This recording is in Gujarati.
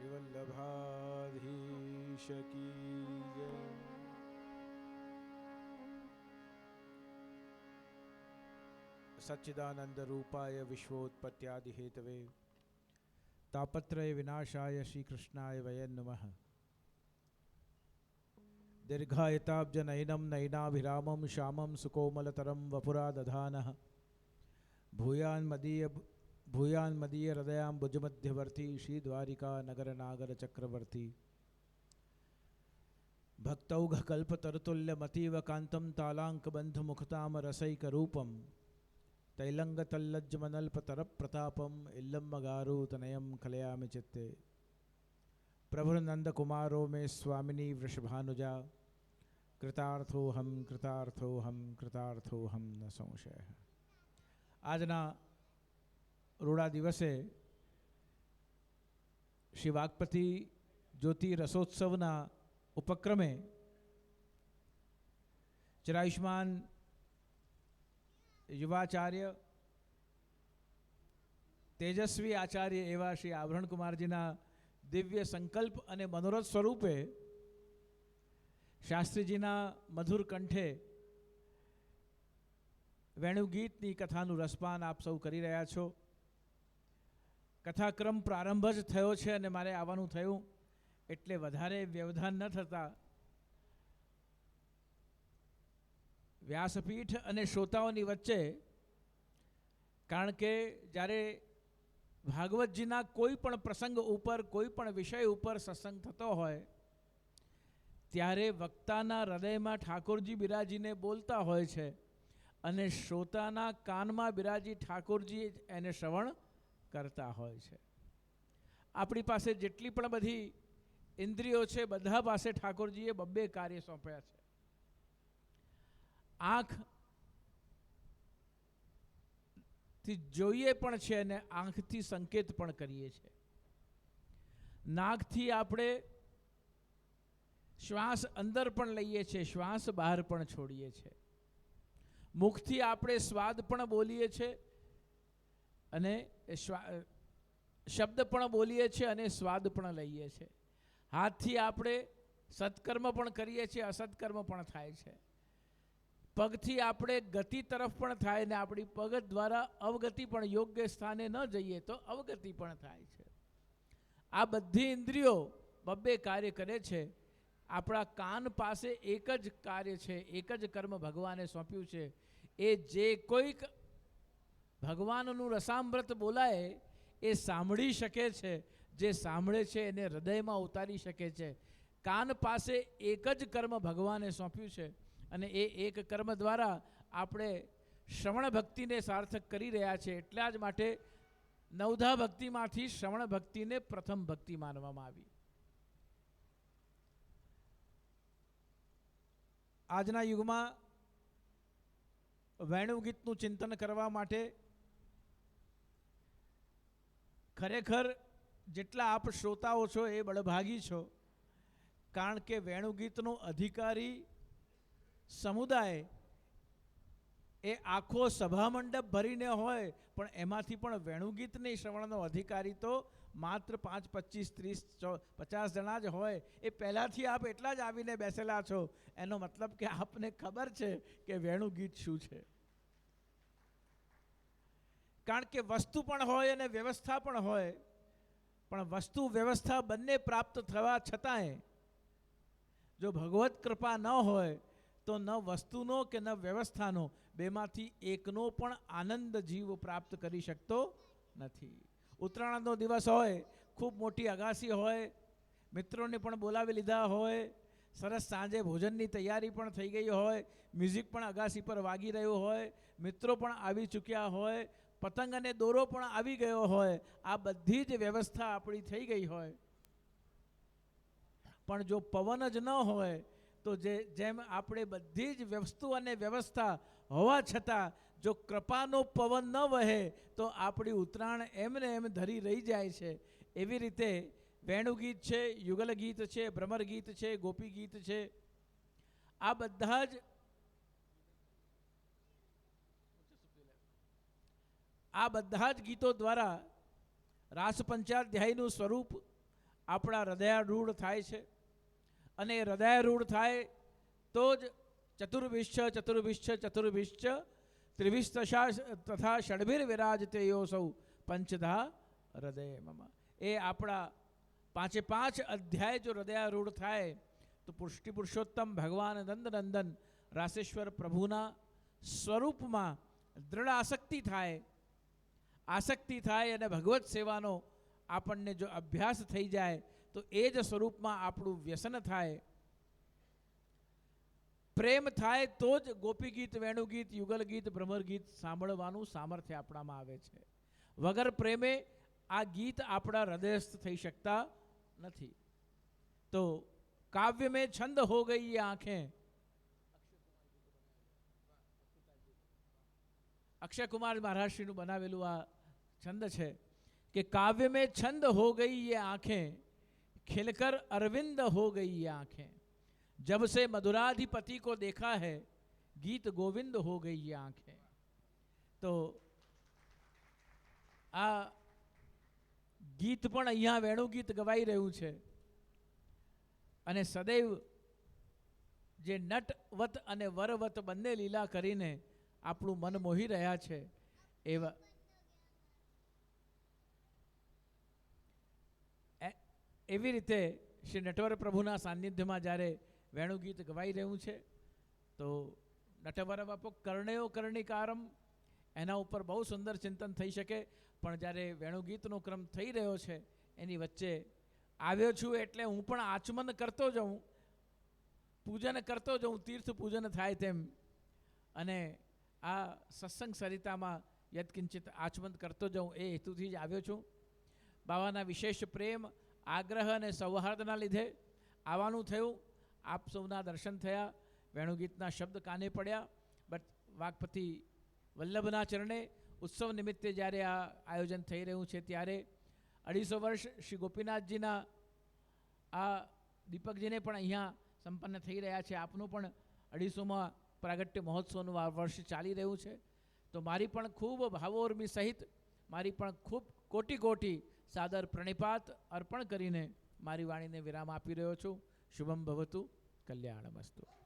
शिवल्लभाधीश की जय सच्चिदानंद रूपाय विश्वोत्पत्त्यादि हेतवे तापत्रय विनाशाय श्री कृष्णाय वयं नमः दीर्घायताब्जनयनं नयनाभिरामं श्यामं सुकोमलतरं वपुरा दधानः भूयान मदीय हृदयां भुजमध्यवर्ती श्रीद्वारिका मनल्प तर प्रतापम तालाङ्कबन्धमुखतामरसैकरूपं गारू तनयम कलयामि चित्ते। प्रभुर नंद कुमारो मे स्वामिनी वृषभानुजा। कृतार्थो हम कृतार्थो हम कृतार्थो हम न संशय। आज ना રૂડા દિવસે શ્રી વાઘપતિ જ્યોતિ રસોત્સવના ઉપક્રમે ચિરાયુષ્માન યુવાચાર્ય, તેજસ્વી આચાર્ય એવા શ્રી આવરણકુમારજીના દિવ્ય સંકલ્પ અને મનોરથ સ્વરૂપે શાસ્ત્રીજીના મધુર કંઠે વેણુગીતની કથાનું રસપાન આપ સૌ કરી રહ્યા છો. કથાક્રમ પ્રારંભ જ થયો છે અને મારે આવવાનું થયું. એટલે વધારે વ્યવધાન ન થતા વ્યાસપીઠ અને શ્રોતાઓની વચ્ચે, કારણ કે જ્યારે ભાગવતજીના કોઈ પણ પ્રસંગ ઉપર, કોઈ પણ વિષય ઉપર સત્સંગ થતો હોય, ત્યારે વક્તાના હૃદયમાં ઠાકોરજી બિરાજીને બોલતા હોય છે અને શ્રોતાના કાનમાં બિરાજી ઠાકોરજી એને શ્રવણ કરતા હોય છે. આપણી પાસે જેટલી પણ બધી ઇન્દ્રિયો છે, બધા પાસે ઠાકોરજીએ બબ્બે કાર્ય સોંપ્યા છે. આંખથી જોઈએ પણ છે અને આંખથી સંકેત પણ કરીએ છીએ નાકથી આપણે શ્વાસ અંદર પણ લઈએ છીએ શ્વાસ બહાર પણ છોડીએ છીએ મુખથી આપણે સ્વાદ પણ બોલીએ છીએ અને શબ્દ પણ બોલીએ છીએ અને સ્વાદ પણ લઈએ છીએ. હાથથી આપણે સત્કર્મ પણ કરીએ છીએ, અસત્કર્મ પણ થાય છે. પગથી આપણે ગતિ તરફ પણ થાય ને આપણી પગ દ્વારા અવગતિ પણ યોગ્ય સ્થાને ન જઈએ તો અવગતિ પણ થાય છે. આ બધી ઇન્દ્રિયો બબ્બે કાર્ય કરે છે. આપણા કાન પાસે એક જ કાર્ય છે, એક જ કર્મ ભગવાને સોંપ્યું છે. એ જે કોઈક ભગવાનનું રસામૃત બોલાય એ સાંભળી શકે છે. જે સાંભળે છે એને હૃદયમાં ઉતારી શકે છે. કાન પાસે એક જ કર્મ ભગવાને સોંપ્યું છે અને એ એક કર્મ દ્વારા આપણે શ્રવણ ભક્તિને સાર્થક કરી રહ્યા છે. એટલા જ માટે નવધા ભક્તિમાંથી શ્રવણ ભક્તિને પ્રથમ ભક્તિ માનવામાં આવી. આજના યુગમાં વેણુગીતનું ચિંતન કરવા માટે ખરેખર જેટલા આપ શ્રોતાઓ છો એ બળભાગી છો, કારણ કે વેણુગીતનો અધિકારી સમુદાય એ આખો સભામંડપ ભરીને હોય, પણ એમાંથી પણ વેણુગીતની શ્રવણનો અધિકારી તો માત્ર પાંચ, પચીસ, ત્રીસ પચાસ જણા જ હોય. એ પહેલાંથી આપ એટલા જ આવીને બેસેલા છો. એનો મતલબ કે આપને ખબર છે કે વેણુગીત શું છે. કારણ કે વસ્તુ પણ હોય અને વ્યવસ્થા પણ હોય, પણ વસ્તુ વ્યવસ્થા બંને પ્રાપ્ત થવા છતાંય જો ભગવત કૃપા ન હોય, તો ન વસ્તુનો કે ન વ્યવસ્થાનો બેમાંથી એકનો પણ આનંદ જીવ પ્રાપ્ત કરી શકતો નથી. ઉત્તરાયણનો દિવસ હોય, ખૂબ મોટી અગાસી હોય, મિત્રોને પણ બોલાવી લીધા હોય, સરસ સાંજે ભોજનની તૈયારી પણ થઈ ગઈ હોય, મ્યુઝિક પણ અગાસી પર વાગી રહ્યું હોય, મિત્રો પણ આવી ચૂક્યા હોય પતંગ અને દોરો પણ આવી ગયો હોય, આ બધી જ વ્યવસ્થા આપણી થઈ ગઈ હોય. પણ જો પવન જ ન હોય, તો જે, જેમ આપણે બધી જ વસ્તુ અને વ્યવસ્થા હોવા છતાં, જો કૃપાનો પવન ન વહે, તો આપણી ઉત્તરાયણ એમને એમ ધરી રહી જાય છે. એવી રીતે વેણુગીત છે, યુગલ ગીત છે, ભ્રમર ગીત છે, ગોપી ગીત છે, આ બધા જ આ બધા જ ગીતો દ્વારા રાસ પંચાધ્યાયનું સ્વરૂપ આપણા હૃદયારૂઢ થાય છે. અને હૃદયારૂઢ થાય તો જ ચતુર્વિશ્ચ ચતુર્વિશ્ચ ચતુર્વિશ્ચ ત્રિવિશતશા તથા ષડભીર વિરાજતે યો સૌ પંચધા હૃદય એ આપણા પાંચે પાંચ અધ્યાય જો હૃદયારૂઢ થાય તો પુષ્ટિ પુરુષોત્તમ ભગવાન નંદનંદન રાસેશ્વર પ્રભુના સ્વરૂપમાં દ્રઢ આસક્તિ થાય આસક્તિ થાય અને ભગવત સેવાનો આપણને જો અભ્યાસ થઈ જાય, તો એ જ સ્વરૂપમાં આપણું વ્યસન થાય. પ્રેમ થાય તો જ ગોપી ગીત વેણુગીત યુગલ ગીત ભ્રમર ગીત સાંભળવાનું સામર્થ્ય આપણામાં આવે છે. વગર પ્રેમે આ ગીત આપણા હૃદયસ્થ થઈ શકતા નથી. તો કાવ્ય મેં છંદ હો ગઈ ये અક્ષય કુમાર મહારાષ્ટ્રીનું બનાવેલું આ છંદ છે કે કાવ્ય મેં છંદ હો ગઈ ये आंखें खिलकर अरविंद हो गई ये आंखें जब से मधुराधिपति को देखा है गीत गोविंद हो गई ये आंखें તો આ ગીત પણ અહીંયા વેણુ ગીત ગવાઈ રહ્યું છે અને સદૈવ જે નટવત અને વરવત બંને લીલા કરીને આપણું મન મોહી રહ્યા છે, એવા. એવી રીતે શ્રી નટવર પ્રભુના સાનિધ્યમાં જ્યારે વેણુ ગીત ગવાઈ રહ્યું છે, તો નટવર બાપો કર્ણયો કર્ણિકારમ, એના ઉપર બહુ સુંદર ચિંતન થઈ શકે, પણ જ્યારે વેણુગીતનો ક્રમ થઈ રહ્યો છે, એની વચ્ચે આવ્યો છું એટલે હું પણ આચમન કરતો જાઉં, પૂજન કરતો જાઉં તીર્થ પૂજન થાય તેમ. અને આ સત્સંગ સરિતામાં યત્કિંચિત આચમન કરતો જાઉં એ હેતુથી જ આવ્યો છું. બાવાના વિશેષ પ્રેમ, આગ્રહ અને સૌહાર્દના લીધે આવવાનું થયું. આપ સૌના દર્શન થયા. વેણુગીતના શબ્દ કાને પડ્યા. બટ વાઘપતિ વલ્લભના ચરણે ઉત્સવ નિમિત્તે જ્યારે આ આયોજન થઈ રહ્યું છે ત્યારે અઢીસો વર્ષ શ્રી ગોપીનાથજીના આ દીપકજીને પણ અહીંયા સંપન્ન થઈ રહ્યા છે. આપનું પણ અઢીસોમાં પ્રાગટ્ય મહોત્સવનું આ વર્ષ ચાલી રહ્યું છે. તો મારી પણ ખૂબ ભાવોર્મી સહિત મારી પણ ખૂબ કોટી કોટી સાદર પ્રણિપાત અર્પણ કરીને મારી વાણીને વિરામ આપી રહ્યો છું. શુભમ ભવતુ. કલ્યાણમસ્તુ.